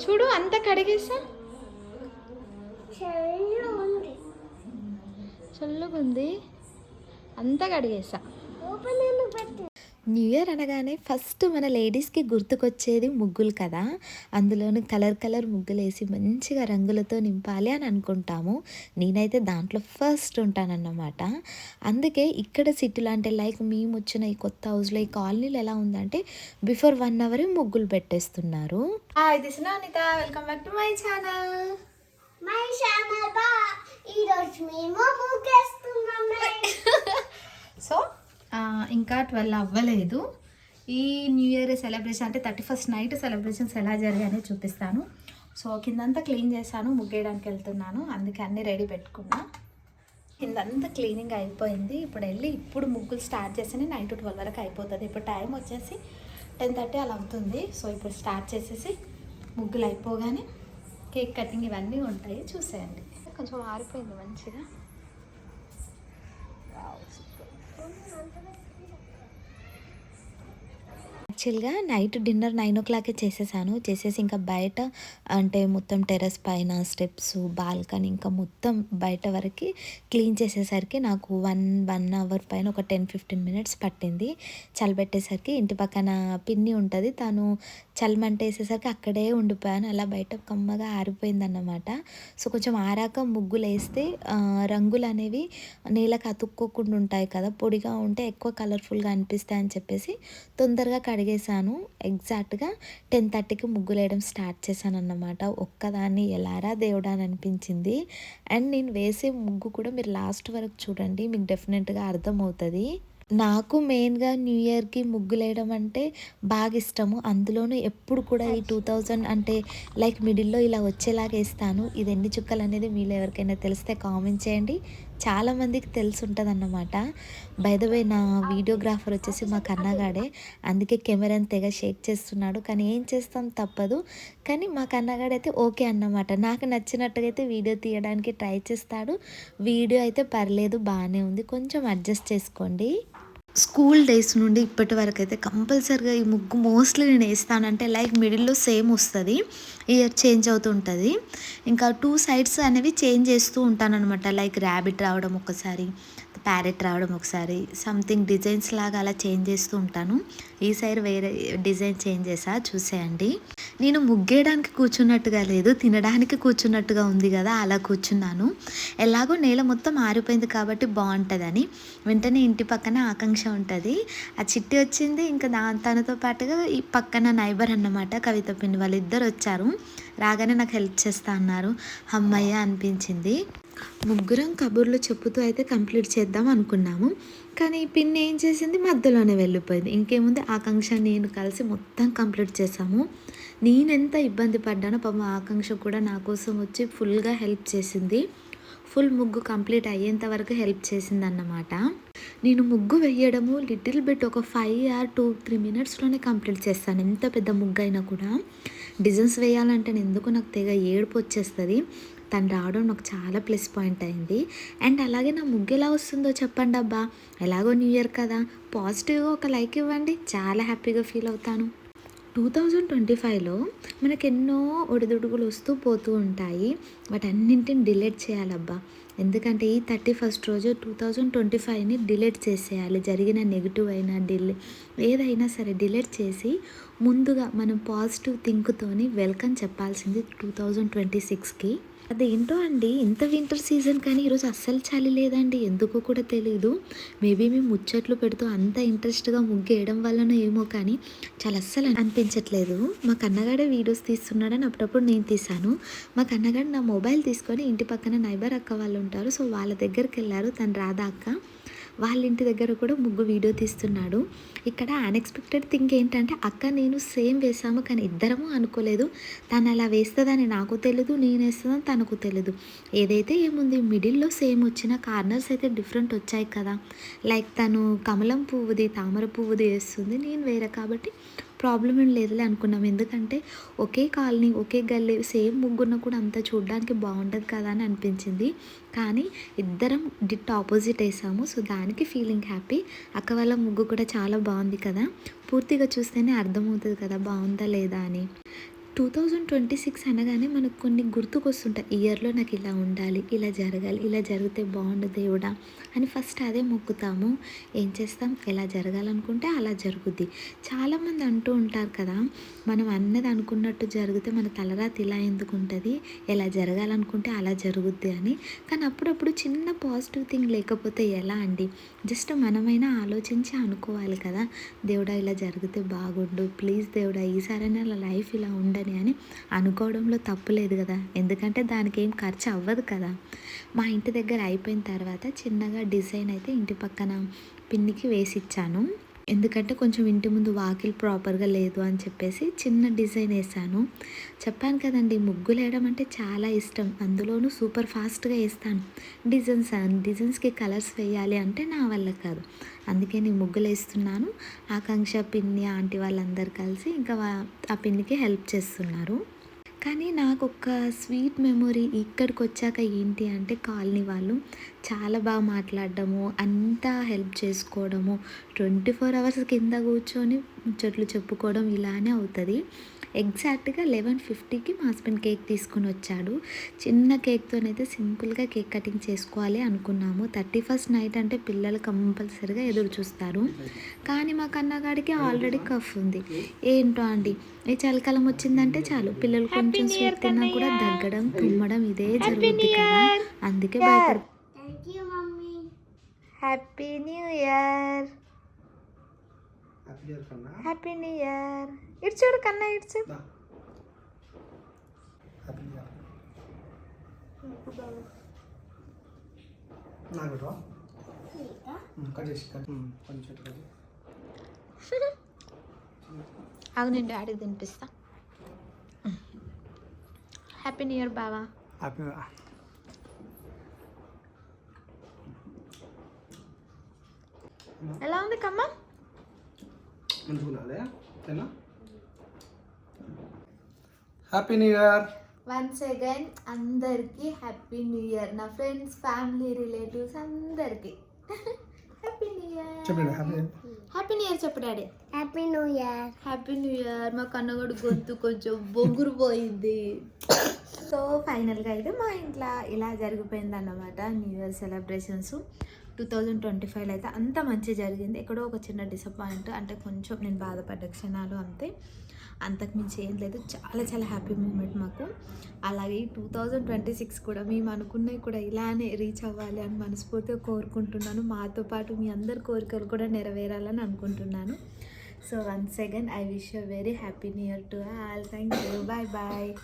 చూడు అంతా కడిగేసా? చెల్లు ఉంది చల్లగా ఉంది అంతా కడిగేసా న్యూ ఇయర్ అనగానే ఫస్ట్ మన లేడీస్కి గుర్తుకొచ్చేది ముగ్గులు కదా. అందులోని కలర్ కలర్ ముగ్గులు వేసి మంచిగా రంగులతో నింపాలి అని అనుకుంటాము. నేనైతే దాంట్లో ఫస్ట్ ఉంటానన్నమాట. అందుకే ఇక్కడ సిటీలో అంటే లైక్ మేము వచ్చిన ఈ కొత్త హౌస్లో ఈ కాలనీలో ఎలా ఉందంటే బిఫోర్ వన్ అవర్ ముగ్గులు పెట్టేస్తున్నారు. Hi this Anitha welcome back to my channel my channel బా ఈరోజు మేము ముగ్గేస్తున్నాం. సో ఇంకా ట్వెల్వ్ అవ్వలేదు. ఈ న్యూ ఇయర్ సెలబ్రేషన్ అంటే థర్టీ ఫస్ట్ నైట్ సెలబ్రేషన్స్ ఎలా జరిగాయని చూపిస్తాను. సో కిందంతా క్లీన్ చేశాను ముగ్గేయడానికి వెళ్తున్నాను. అందుకే అన్నీ రెడీ పెట్టుకున్నా. కిందంతా క్లీనింగ్ అయిపోయింది. ఇప్పుడు వెళ్ళి ఇప్పుడు ముగ్గులు స్టార్ట్ చేసి నైట్ ట్వెల్వ్ వరకు అయిపోతుంది. ఇప్పుడు టైం వచ్చేసి టెన్ థర్టీ అలా అవుతుంది. సో ఇప్పుడు స్టార్ట్ చేసేసి ముగ్గులు అయిపోగానే కేక్ కటింగ్ ఇవన్నీ ఉంటాయి. చూసేయండి. కొంచెం ఆరిపోయింది మంచిగా. 오늘 만들어 యాక్చువల్గా నైట్ డిన్నర్ నైన్ ఓ క్లాకే చేసేసాను. చేసేసి ఇంకా బయట అంటే మొత్తం టెర్రస్ పైన స్టెప్స్ బాల్కనీ ఇంకా మొత్తం బయట వరకు క్లీన్ చేసేసరికి నాకు వన్ వన్ అవర్ పైన ఒక టెన్ ఫిఫ్టీన్ మినిట్స్ పట్టింది. చలిపెట్టేసరికి ఇంటి పక్కన పిన్ని ఉంటుంది. తను చలిమంట వేసేసరికి అక్కడే ఉండిపోయాను. అలా బయట కమ్మగా ఆరిపోయిందన్నమాట. సో కొంచెం ఆరాక ముగ్గులు వేస్తే రంగులు అనేవి నేలకు అతుక్కోకుండా ఉంటాయి కదా. పొడిగా ఉంటే ఎక్కువ కలర్ఫుల్గా అనిపిస్తాయి అని చెప్పేసి తొందరగా కడిగేశాను ఎగ్జాక్ట్గా టెన్ థర్టీకి ముగ్గులు వేయడం స్టార్ట్ చేశాను అన్నమాట ఒక్కదాన్ని ఎలారా దేవుడా అని అనిపించింది. అండ్ నేను వేసే ముగ్గు కూడా మీరు లాస్ట్ వరకు చూడండి మీకు డెఫినెట్గా అర్థమవుతుంది. నాకు మెయిన్గా న్యూ ఇయర్కి ముగ్గులేయడం అంటే బాగా ఇష్టము. అందులోనూ ఎప్పుడు కూడా ఈ టూ థౌజండ్ అంటే లైక్ మిడిల్లో ఇలా వచ్చేలాగా వేస్తాను. ఇది ఎన్ని చుక్కలు అనేది మీలో ఎవరికైనా తెలిస్తే కామెంట్ చేయండి. చాలామందికి తెలిసి ఉంటుంది అన్నమాట బై నా వీడియోగ్రాఫర్ వచ్చేసి మా కన్నగాడే. అందుకే కెమెరాని తెగ షేక్ చేస్తున్నాడు. కానీ ఏం చేస్తాం తప్పదు. కానీ మా కన్నగాడైతే ఓకే అన్నమాట. నాకు నచ్చినట్టుగా అయితే వీడియో తీయడానికి ట్రై చేస్తాడు. వీడియో అయితే పర్లేదు బాగానే ఉంది. కొంచెం అడ్జస్ట్ చేసుకోండి. స్కూల్ డేస్ నుండి ఇప్పటి వరకు అయితే కంపల్సరిగా ఈ ముగ్గు మోస్ట్లీ నేను వేస్తానంటే లైక్ మిడిల్లో సేమ్ వస్తుంది. ఇయర్ చేంజ్ అవుతుంటుంది ఇంకా టూ సైడ్స్ అనేవి చేంజ్ చేస్తూ ఉంటాను అనమాట లైక్ ర్యాబిట్ రావడం ఒకసారి ప్యారెట్ రావడం ఒకసారి. సంథింగ్ డిజైన్స్ లాగా అలా చేంజ్ చేస్తూ ఉంటాను. ఈ సైడ్ వేరే డిజైన్ చేంజ్ చేసా చూసేయండి. నేను ముగ్గేయడానికి కూర్చున్నట్టుగా లేదు తినడానికి కూర్చున్నట్టుగా ఉంది కదా అలా కూర్చున్నాను. ఎలాగో నేల మొత్తం ఆరిపోయింది కాబట్టి బాగుంటుందని. వెంటనే ఇంటి పక్కన ఆకాంక్ష ఉంటుంది. ఆ చిట్టి వచ్చింది ఇంకా దా తనతో పాటుగా ఈ పక్కన నైబర్ అన్నమాట కవిత పిండి వాళ్ళు ఇద్దరు వచ్చారు రాగానే నాకు హెల్ప్ చేస్తా అన్నారు. అమ్మయ్య అనిపించింది. ముగ్గురం కబుర్లు చెప్పుతూ అయితే కంప్లీట్ చేద్దాం అనుకున్నాము. కానీ ఈ పిన్ ఏం చేసింది? మధ్యలోనే వెళ్ళిపోయింది. ఇంకేముంది? ఆకాంక్ష నేను కలిసి మొత్తం కంప్లీట్ చేసాము. నేనెంత ఇబ్బంది పడ్డానో పాపం ఆకాంక్ష కూడా నా కోసం వచ్చి ఫుల్గా హెల్ప్ చేసింది. ఫుల్ ముగ్గు కంప్లీట్ అయ్యేంత వరకు హెల్ప్ చేసింది అన్నమాట నేను ముగ్గు వేయడము లిటిల్ బిట్ ఒక ఫైవ్ ఆర్ టూ త్రీ మినిట్స్లోనే కంప్లీట్ చేస్తాను. ఎంత పెద్ద ముగ్గు అయినా కూడా. డిజైన్స్ వేయాలంటే ఎందుకు? నాకు తెగ ఏడుపు వచ్చేస్తుంది. తను రావడం నాకు చాలా ప్లస్ పాయింట్ అయింది. అండ్ అలాగే నా ముగ్గు ఎలా వస్తుందో చెప్పండి అబ్బా. ఎలాగో న్యూ ఇయర్ కదా. పాజిటివ్గా ఒక లైక్ ఇవ్వండి. చాలా హ్యాపీగా ఫీల్ అవుతాను. టూ థౌజండ్ ట్వంటీ ఫైవ్లో మనకు ఎన్నో ఒడిదుడుగులు వస్తూ పోతూ ఉంటాయి. వాటన్నింటిని డిలీట్ చేయాలబ్బా. ఎందుకంటే ఈ థర్టీ ఫస్ట్ రోజు టూ థౌజండ్ ట్వంటీ ఫైవ్ని డిలీట్ చేసేయాలి. జరిగిన నెగిటివ్ అయినా డిలే ఏదైనా సరే డిలీట్ చేసి ముందుగా మనం పాజిటివ్ థింక్తోని వెల్కమ్ చెప్పాల్సింది టూ థౌజండ్ ట్వంటీ సిక్స్కి. అదేంటో అండి ఇంత వింటర్ సీజన్ కానీ ఈరోజు అస్సలు చలి లేదండి. ఎందుకో కూడా తెలియదు మేబీ మేము ముచ్చట్లు పెడుతూ అంత ఇంట్రెస్ట్గా ముగ్గేయడం వల్లనో ఏమో కానీ చాలా అస్సలు అనిపించట్లేదు. మా కన్నగాడే వీడియోస్ తీస్తున్నాడని అప్పుడప్పుడు నేను తీశాను. మా కన్నగాడు నా మొబైల్ తీసుకొని ఇంటి పక్కన నైబర్ అక్క వాళ్ళు ఉంటారు. సో వాళ్ళ దగ్గరికి వెళ్ళారు. తను రాధా అక్క? వాళ్ళ ఇంటి దగ్గర కూడా ముగ్గు వీడియో తీస్తున్నాడు. ఇక్కడ అన్ఎక్స్పెక్టెడ్ థింగ్ ఏంటంటే అక్క నేను సేమ్ వేసాము కానీ ఇద్దరము అనుకోలేదు. తను అలా వేస్తుందని నాకు తెలియదు నేను వేస్తుందని తనకు తెలియదు ఏదైతే ఏముంది మిడిల్లో సేమ్ వచ్చిన కార్నర్స్ అయితే డిఫరెంట్ వచ్చాయి కదా. లైక్ తను కమలం పువ్వుది తామర పువ్వుది వేస్తుంది నేను వేరే కాబట్టి ప్రాబ్లం ఏం లేదులే అనుకున్నాం. ఎందుకంటే ఒకే కాలనీ ఒకే గల్లీ సేమ్ ముగ్గున్న కూడా అంత చూడడానికి బాగుంటుంది కదా అని అనిపించింది. కానీ ఇద్దరం డిట్ ఆపోజిట్ వేసాము సో దానికి ఫీలింగ్ హ్యాపీ. అక్క వాళ్ళ ముగ్గు కూడా చాలా బాగుంది కదా. పూర్తిగా చూస్తేనే అర్థమవుతుంది కదా బాగుందా లేదా అని. టూ థౌజండ్ ట్వంటీ సిక్స్ అనగానే మనకు కొన్ని గుర్తుకొస్తుంటాయి. ఇయర్లో నాకు ఇలా ఉండాలి ఇలా జరగాలి ఇలా జరిగితే బాగుండు దేవుడా అని ఫస్ట్ అదే మొక్కుతాము. ఏం చేస్తాం? ఎలా జరగాలనుకుంటే అలా జరుగుద్ది. చాలామంది అంటూ ఉంటారు కదా మనం అన్నది అనుకున్నట్టు జరిగితే మన తలరాతి ఇలా ఎందుకు ఉంటుంది? ఎలా జరగాలనుకుంటే అలా జరుగుద్ది అని. కానీ అప్పుడప్పుడు చిన్న పాజిటివ్ థింగ్ లేకపోతే ఎలా అండి? జస్ట్ మనమైనా ఆలోచించి అనుకోవాలి కదా దేవుడా ఇలా జరిగితే బాగుండు ప్లీజ్ దేవుడా ఈసారైనా లైఫ్ ఇలా ఉండని అని అనుకోవడంలో తప్పు లేదు కదా. ఎందుకంటే దానికి ఏం ఖర్చు అవ్వదు కదా. మా ఇంటి దగ్గర అయిపోయిన తర్వాత చిన్నగా డిజైన్ అయితే ఇంటి పక్కన పిన్నికి వేసి ఇచ్చాను ఎందుకంటే కొంచెం ఇంటి ముందు వాకిల్ ప్రాపర్గా లేదు అని చెప్పేసి చిన్న డిజైన్ వేసాను. చెప్పాను కదండి ముగ్గులు వేయడం అంటే చాలా ఇష్టం. అందులోనూ సూపర్ ఫాస్ట్గా వేస్తాను. డిజైన్స్ డిజైన్స్కి కలర్స్ వేయాలి అంటే నా వల్ల కాదు. అందుకే నేను ముగ్గులు వేస్తున్నాను. ఆకాంక్ష పిన్ని ఆంటీ వాళ్ళందరూ కలిసి ఇంకా ఆ పిన్నికి హెల్ప్ చేస్తున్నారు. కానీ నాకు ఒక స్వీట్ మెమొరీ ఇక్కడికి వచ్చాక ఏంటి అంటే కాలనీ వాళ్ళు చాలా బాగా మాట్లాడడము అంతా హెల్ప్ చేసుకోవడము ట్వంటీ ఫోర్ అవర్స్ కింద కూర్చొని ముచ్చట్లు చెప్పుకోవడం ఇలానే అవుతుంది. ఎగ్జాక్ట్గా లెవెన్ ఫిఫ్టీకి మా హస్బెండ్ కేక్ తీసుకొని వచ్చాడు. చిన్న కేక్తోనైతే సింపుల్గా కేక్ కటింగ్ చేసుకోవాలి అనుకున్నాము. థర్టీ ఫస్ట్ నైట్ అంటే పిల్లలు కంపల్సరీగా ఎదురు చూస్తారు. కానీ మా కన్నగాడికి ఆల్రెడీ కఫ్ ఉంది. ఏంటో అండి ఈ చలికాలం వచ్చిందంటే చాలు. పిల్లలు కొంచెం స్వీట్ తిన్నా కూడా దగ్గడం తుమ్మడం ఇదే జరుగుతుంది కదా. అందుకే భయపడు mummy happy new year happy new year ఇటు చూడు కన్నా ఇటు చూడు నాకు కట్ చేసి కట్. కొంచెం కట్. ఆగు నేను డాడీకి తినిపిస్తా. హ్యాపీ న్యూ ఇయర్ బావా. హ్యాపీ ఎలా ఉంది కమ్మ? మంచిగా ఓకేనా? Happy new year once again అందరికీ హ్యాపీ న్యూ ఇయర్ నా ఫ్రెండ్స్ ఫ్యామిలీ రిలేటివ్స్ అందరికీ. చెప్పండి హ్యాపీ హ్యాపీ న్యూ ఇయర్ చెప్పు daddy. Happy new year happy new year మా కన్నగడు గొంతు కొంచెం బొంగురు పోయింది సో ఫైనల్గా అయితే మా ఇంట్లో ఇలా జరిగిపోయింది అన్నమాట new year celebrations two thousand twenty ఫైవ్లో అయితే అంత మంచి జరిగింది. ఎక్కడో ఒక చిన్న డిసప్పాయింట్ అంటే కొంచెం నేను బాధపడ్డ క్షణాలు అంతే. అంతకుమించి ఏం లేదు. చాలా చాలా హ్యాపీ మూమెంట్ మాకు. అలాగే టూ థౌజండ్ ట్వంటీ సిక్స్ కూడా మేము అనుకున్నవి కూడా ఇలానే రీచ్ అవ్వాలి అని మనస్ఫూర్తిగా కోరుకుంటున్నాను. మాతో పాటు మీ అందరి కోరికలు కూడా నెరవేరాలని అనుకుంటున్నాను. So once again I wish you very happy new year to all thank you bye bye